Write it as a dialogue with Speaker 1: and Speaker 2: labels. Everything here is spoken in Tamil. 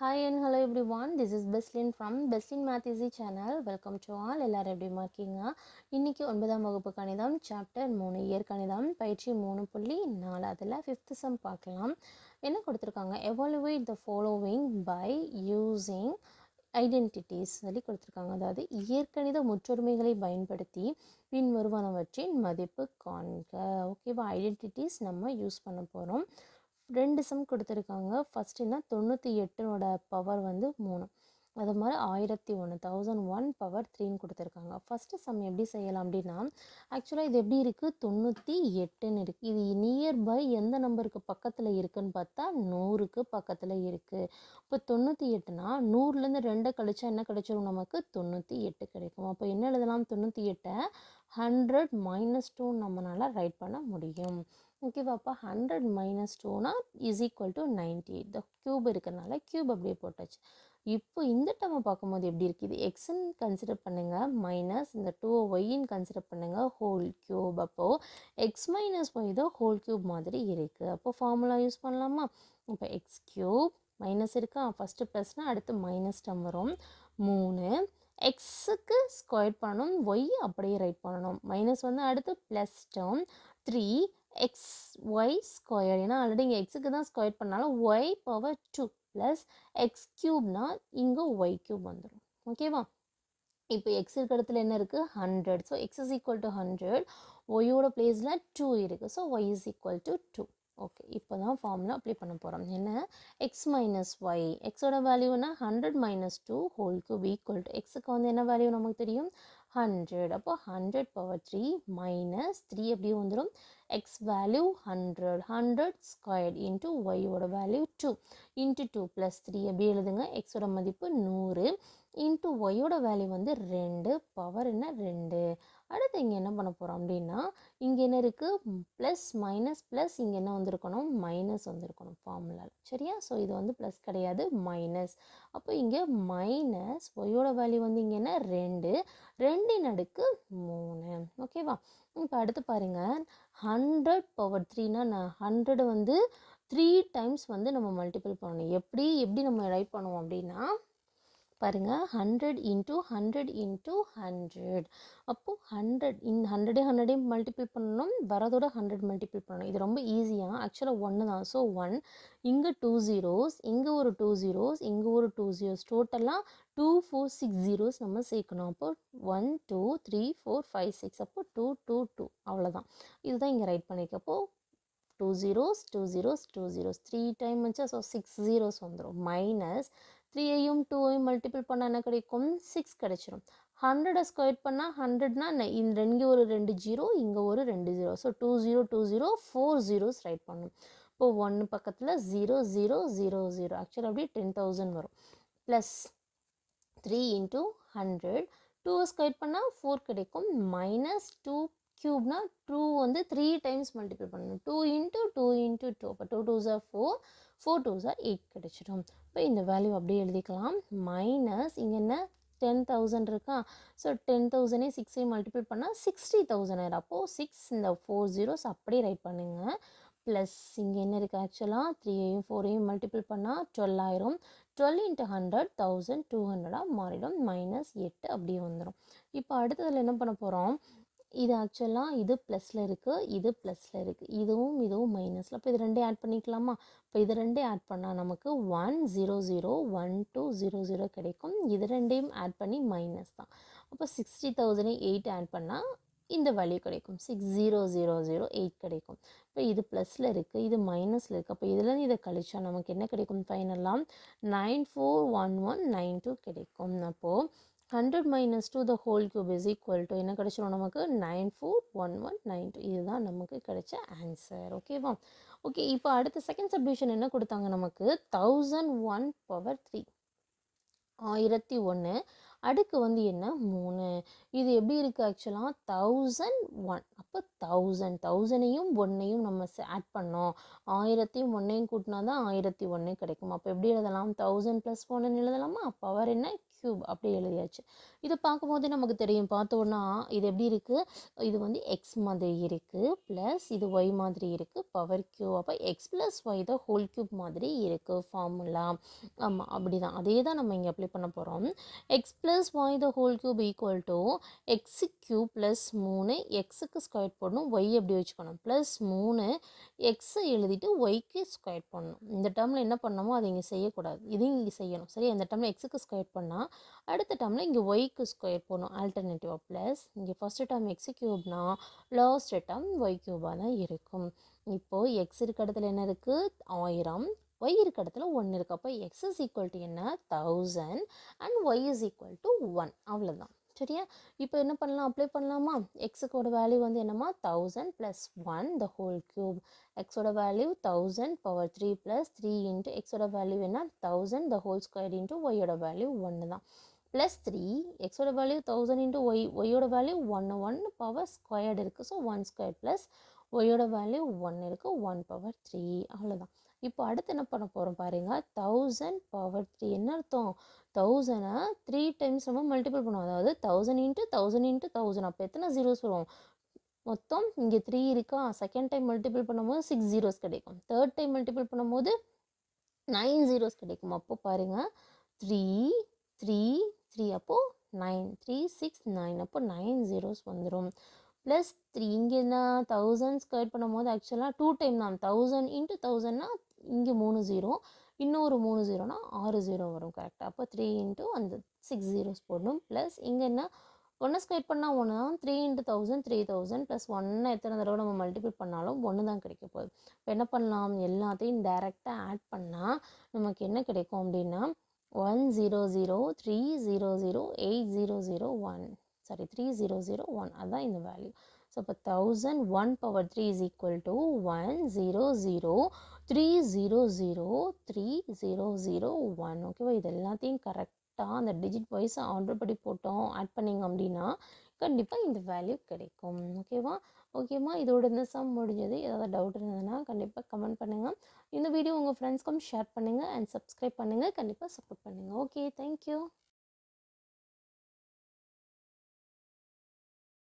Speaker 1: Hi and hello everyone this is Beslin from Beslin math easy channel welcome to all எல்லோரும் எப்படிமா இருக்கீங்க? இன்றைக்கி ஒன்பதாம் வகுப்பு கணிதம் சாப்டர் மூணு இயற் கணிதம் பயிற்சி மூணு புள்ளி நாலு. அதில் ஃபிஃப்த்து சம் பார்க்கலாம். என்ன கொடுத்துருக்காங்க? Evaluate the following by using identities சொல்லி கொடுத்துருக்காங்க. அதாவது இயற்கணித முற்றொருமைகளை பயன்படுத்தி பின் வருவனவற்றின் மதிப்பு காண்க. ஓகேவா ஐடென்டிட்டிஸ் நம்ம யூஸ் பண்ண போகிறோம் ரெண்டு சம் கொடுத்துருக்காங்க. ஃபஸ்ட்டுன்னா தொண்ணூற்றி எட்டனோட பவர் வந்து மூணு. அது மாதிரி ஆயிரத்தி ஒன்று தௌசண்ட் ஒன் பவர் த்ரீன்னு கொடுத்துருக்காங்க. ஃபஸ்ட்டு சம் எப்படி செய்யலாம் அப்படின்னா ஆக்சுவலாக இது எப்படி இருக்குது தொண்ணூற்றி எட்டுன்னு இருக்குது இது நியர்பை எந்த நம்பருக்கு பக்கத்தில் இருக்குதுன்னு பார்த்தா நூறுக்கு பக்கத்தில் இருக்குது இப்போ தொண்ணூற்றி எட்டுனா நூறுலேருந்து ரெண்டை கழிச்சா என்ன கிடைச்சிரும் நமக்கு? தொண்ணூற்றி எட்டு கிடைக்கும். அப்போ என்ன எழுதலாம்? தொண்ணூற்றி எட்டை ஹண்ட்ரட் மைனஸ் டூ நம்மளால் ரைட் பண்ண முடியும். ஓகேவா அப்போ ஹண்ட்ரட் மைனஸ் டூனா is equal to ninety eight the cube இருக்கிறனால க்யூப் அப்படியே போட்டாச்சு. இப்போ இந்த டேர்மை பார்க்கும்போது எப்படி இருக்குது எக்ஸ்ன்னு கன்சிடர் பண்ணுங்கள் மைனஸ் இந்த டூ ஒய்ன்னு கன்சிடர் பண்ணுங்கள் ஹோல் க்யூப் அப்போது எக்ஸ் மைனஸ் ஒய் தான் ஹோல் க்யூப் மாதிரி இருக்குது அப்போ ஃபார்முலா யூஸ் பண்ணலாமா? இப்போ எக்ஸ் க்யூப் மைனஸ் இருக்கா? ஃபஸ்ட்டு ப்ளஸ்னால் அடுத்து மைனஸ் டம் வரும். மூணு எக்ஸுக்கு ஸ்கொயர் பண்ணணும் ஒய் அப்படியே ரைட் பண்ணணும். மைனஸ் வந்து அடுத்து plus term three x y square ஏன்னா ஆல்ரெடி இங்கே எக்ஸுக்கு தான் ஸ்கொயர் பண்ணாலும் y power two plus x க்யூப்னால் இங்கே ஒய் க்யூப் வந்துடும் ஓகேவா இப்போ எக்ஸ் இருக்கிற இடத்துல என்ன இருக்குது hundred so x is equal to hundred ஒய்யோட பிளேஸில் டூ இருக்குது so y is equal to two okay இப்போ தான் ஃபார்முலா அப்ளை பண்ண போகிறோம் என்ன? எக்ஸ் மைனஸ் ஒய் எக்ஸோட வேல்யூனா hundred minus two whole cube equal to எக்ஸுக்கு வந்து என்ன வேல்யூ நமக்கு தெரியும்? ஹண்ட்ரட் அப்போ hundred power three minus three எப்படி வந்துடும் x value hundred hundred squared into ஒய்யோட value two into two plus three எப்படி எழுதுங்க. எக்ஸோட மதிப்பு நூறு. இன்ட்டு ஒய்யோட வேல்யூ வந்து ரெண்டு. பவர் என்ன? ரெண்டு. அடுத்து இங்கே என்ன பண்ண போகிறோம் அப்படின்னா இங்கே என்ன இருக்குது ப்ளஸ் மைனஸ் ப்ளஸ் இங்கே என்ன வந்திருக்கணும்? மைனஸ் வந்திருக்கணும் ஃபார்முலாவில் சரியா? ஸோ இது வந்து ப்ளஸ் கிடையாது மைனஸ் அப்போ இங்கே மைனஸ் ஒய்யோட வேல்யூ வந்து இங்கே என்ன? ரெண்டு ரெண்டின் அடுக்கு மூணு. ஓகேவா இப்போ அடுத்து பாருங்கள் ஹண்ட்ரட் பவர் த்ரீனா நான் ஹண்ட்ரடு வந்து த்ரீ டைம்ஸ் வந்து நம்ம மல்டிபிள் பண்ணணும். எப்படி? எப்படி நம்ம ரைட் பண்ணுவோம் அப்படின்னா பாருங்கள் hundred into hundred into hundred அப்போது ஹண்ட்ரட் இந்த ஹண்ட்ரடே ஹண்ட்ரடே மல்டிபிள் பண்ணணும். வரதோட ஹண்ட்ரட் மல்டிப்பிள் பண்ணணும். இது ரொம்ப ஈஸியாக ஆக்சுவலாக ஒன்று தான். ஸோ ஒன் இங்கே டூ ஜீரோஸ் இங்கே ஒரு டூ ஜீரோஸ் இங்கே ஒரு டூ ஜீரோஸ் டோட்டலாக டூ ஃபோர் சிக்ஸ் ஜீரோஸ் நம்ம சேர்க்கணும். அப்போ one two three four five six அப்போ டூ டூ டூ அவ்வளோதான் இதுதான் இங்கே right பண்ணியிருக்கப்போ two zeros two zeros two zeros three time வச்சா ஸோ சிக்ஸ் ஜீரோஸ் வந்துடும் மைனஸ் த்ரீயையும் டூவையும் மல்டிபிள் பண்ணால் என்ன கிடைக்கும்? சிக்ஸ் கிடைச்சிரும். ஹண்ட்ரடை ஸ்கொயர் பண்ணால் ஹண்ட்ரட்னா இந்த இங்கே ஒரு ரெண்டு ஜீரோ இங்கே ஒரு ரெண்டு zero so two zero two zero four zeros write பண்ணணும் இப்போது ஒன்று பக்கத்தில் ஜீரோ ஜீரோ ஜீரோ ஜீரோ ஆக்சுவலாக அப்படியே டென் தௌசண்ட் வரும். Plus three into hundred two square பண்ணால் ஃபோர் கிடைக்கும். மைனஸ் டூ க்யூப்னா டூ வந்து த்ரீ டைம்ஸ் மல்டிபிள் பண்ணணும். Two into two into two அப்போ two two za four four two za eight கிடச்சிடும் இப்போ இந்த வேல்யூ அப்படியே எழுதிக்கலாம். மைனஸ் இங்கே என்ன? டென் தௌசண்ட் இருக்கா? ஸோ டென் தௌசண்டே சிக்ஸையும் மல்டிபிள் பண்ணால் சிக்ஸ்டி தௌசண்ட் ஆயிரம். அப்போது சிக்ஸ் இந்த ஃபோர் ஜீரோஸ் அப்படியே ரைட் பண்ணுங்கள் ப்ளஸ் இங்கே என்ன இருக்குது ஆக்சுவலாக த்ரீயையும் ஃபோரையும் மல்டிபிள் பண்ணால் டுவெல் ஆயிரும். Twelve into hundred thousand two ஹண்ட்ரடாக மாறிடும். மைனஸ் எட்டு அப்படியே வந்துடும் இப்போ அடுத்ததில் என்ன பண்ண போகிறோம் இது ஆக்சுவலாக இது ப்ளஸில் இருக்குது இது ப்ளஸில் இருக்குது இதுவும் இதுவும் மைனஸில் அப்போ இது ரெண்டே ஆட் பண்ணிக்கலாமா? இப்போ இது ரெண்டே ஆட் பண்ணால் நமக்கு one zero zero one two zero zero கிடைக்கும். இது ரெண்டையும் ஆட் பண்ணி மைனஸ் தான். அப்போ சிக்ஸ்டி தௌசண்ட் எயிட் ஆட் பண்ணால் இந்த வேல்யூ கிடைக்கும். Six zero zero zero eight கிடைக்கும். இப்போ இது ப்ளஸில் இருக்குது இது மைனஸில் இருக்குது அப்போ இதுலேருந்து இதை கழிச்சா நமக்கு என்ன கிடைக்கும்? ஃபைனலாக nine four one one nine two கிடைக்கும். அப்போது hundred minus two the whole cube is equal to என்ன கிடச்சிரும் நமக்கு? Nine four one one nine two இதுதான் நமக்கு கிடைச்ச ஆன்சர் ஓகேவா ஓகே இப்போ அடுத்த செகண்ட் சப்டிவிஷன் என்ன கொடுத்தாங்க நமக்கு? தௌசண்ட் ஒன் பவர் த்ரீ ஆயிரத்தி ஒன்று அடுக்கு வந்து என்ன? மூணு. இது எப்படி இருக்குது ஆக்சுவலாக தௌசண்ட் ஒன் அப்போ தௌசண்ட் தௌசண்டையும் ஒன்னையும் நம்ம ஆட் பண்ணோம். ஆயிரத்தையும் ஒன்றையும் கூட்டினா தான் ஆயிரத்தி ஒன்று கிடைக்கும். அப்போ எப்படி எழுதலாம்? தௌசண்ட் ப்ளஸ் ஒன்னு எழுதலாமா? பவர் என்ன? க்யூப் அப்படி எழுதியாச்சு. இது பார்க்கும்போது நமக்கு தெரியும். பார்த்தோன்னா இது எப்படி இருக்குது இது வந்து எக்ஸ் மாதிரி இருக்குது ப்ளஸ் இது ஒய் மாதிரி இருக்குது பவர் க்யூ அப்போ x plus y the whole cube மாதிரி இருக்குது ஃபார்முலா ஆமாம் அப்படி தான் அதே தான் நம்ம இங்கே அப்ளை பண்ண போகிறோம் x plus y the whole cube equal to x cube plus மூணு எக்ஸுக்கு ஸ்கொயர் போடணும். ஒய் எப்படி வச்சுக்கணும்? ப்ளஸ் மூணு எக்ஸை எழுதிட்டு ஒய்க்கு ஸ்கொயர் பண்ணணும் இந்த டேர்மில் என்ன பண்ணணுமோ அதை இங்கே செய்யக்கூடாது. இதையும் இங்கே செய்யணும். சரி இந்த டேர்மில் எக்ஸுக்கு ஸ்கொயர் பண்ணால் அடுத்த டேர்மில் இங்கே ஒய்க்கு ஸ்கொயர் போடணும். ஆல்டர்னேட்டிவாக ப்ளஸ் இங்கே ஃபஸ்ட்டு டேர்ம் எக்ஸ் க்யூப்னா லாஸ்ட் டேர்ம் ஒய் க்யூபாக தான் இருக்கும். இப்போது எக்ஸ் இருக்க இடத்துல என்ன இருக்குது ஆயிரம். ஒய் இருக்க இடத்துல ஒன்று இருக்குது அப்போ எக்ஸ் இஸ் ஈக்குவல் டு என்ன? Thousand and y is equal to one அவ்வளோதான் சரியா? இப்போ என்ன பண்ணலாம்? அப்ளை பண்ணலாமா? எக்ஸுக்கோட வேல்யூ வந்து என்னம்மா? Thousand plus one the whole cube எக்ஸோட value thousand power three plus three into எக்ஸோட வேல்யூ என்ன? Thousand the whole square into ஒய்யோட வேல்யூ ஒன்று தான். ப்ளஸ் த்ரீ எக்ஸோட வேல்யூ தௌசண்ட் இன்ட்டு ஒய் ஒய்யோட வேல்யூ ஒன்று ஒன் பவர் ஸ்கொயர்டு இருக்குது ஸோ ஒன் ஸ்கொயர் ப்ளஸ் ஒய்யோட வேல்யூ ஒன் இருக்குது ஒன் பவர் த்ரீ அவ்வளோதான் இப்போ அடுத்து என்ன பண்ண போகிறோம் பாருங்கள் தௌசண்ட் பவர் த்ரீ என்ன அர்த்தம்? தௌசண்டை த்ரீ டைம்ஸ் நம்ம மல்டிபிள் பண்ணுவோம். அதாவது thousand into thousand into thousand அப்போ எத்தனை ஜீரோஸ் வரும்? மொத்தம் இங்கே த்ரீ இருக்கா? செகண்ட் டைம் மல்டிபிள் பண்ணும்போது சிக்ஸ் ஜீரோஸ் கிடைக்கும். தேர்ட் டைம் மல்டிபிள் பண்ணும்போது நைன் ஜீரோஸ் கிடைக்கும். அப்போ பாருங்கள் த்ரீ த்ரீ த்ரீ அப்போது நைன் த்ரீ சிக்ஸ் நைன் அப்போ நைன் ஜீரோஸ் வந்துடும் ப்ளஸ் த்ரீ இங்கே என்ன? தௌசண்ட் ஸ்கொயர் பண்ணும்போது ஆக்சுவலாக டூ டைம் தான் தௌசண்ட் இன்ட்டு தௌசண்ட்னா இங்கே மூணு ஜீரோ இன்னொரு மூணு ஜீரோனா ஆறு ஜீரோ வரும் கரெக்டாக அப்போ த்ரீ இன்ட்டு அந்த சிக்ஸ் ஜீரோஸ் போடணும். ப்ளஸ் இங்கே என்ன? ஒன்று ஸ்கொயர் பண்ணால் ஒன்று தான் three into thousand three thousand plus ஒன்று எத்தனை தடவை நம்ம மல்டிபிள் பண்ணாலும் ஒன்று தான் கிடைக்க போகுது. இப்போ என்ன பண்ணலாம்? எல்லாத்தையும் டைரெக்டாக ஆட் பண்ணால் நமக்கு என்ன கிடைக்கும் அப்படின்னா one zero zero three zero zero eight zero zero one sorry three zero zero one அதுதான் இந்த வேல்யூ ஸோ இப்போ thousand one power three is equal to one zero zero three zero zero three zero zero one ஓகேவா இது எல்லாத்தையும் கரெக்டாக அந்த டிஜிட் வைஸ் ஆர்டர் படி போட்டோம். ஆட் பண்ணிங்க அப்படின்னா கண்டிப்பாக இந்த வேல்யூ கிடைக்கும். ஓகேவா ஓகேம்மா இதோட இந்த சம் முடிஞ்சது. ஏதாவது டவுட் இருந்ததுன்னா கண்டிப்பாக கமெண்ட் பண்ணுங்கள் இந்த வீடியோ உங்கள் ஃப்ரெண்ட்ஸ்க்கும் ஷேர் பண்ணுங்கள் அண்ட் சப்ஸ்கிரைப் பண்ணுங்கள் கண்டிப்பாக சப்போர்ட் பண்ணுங்கள் ஓகே தேங்க்யூ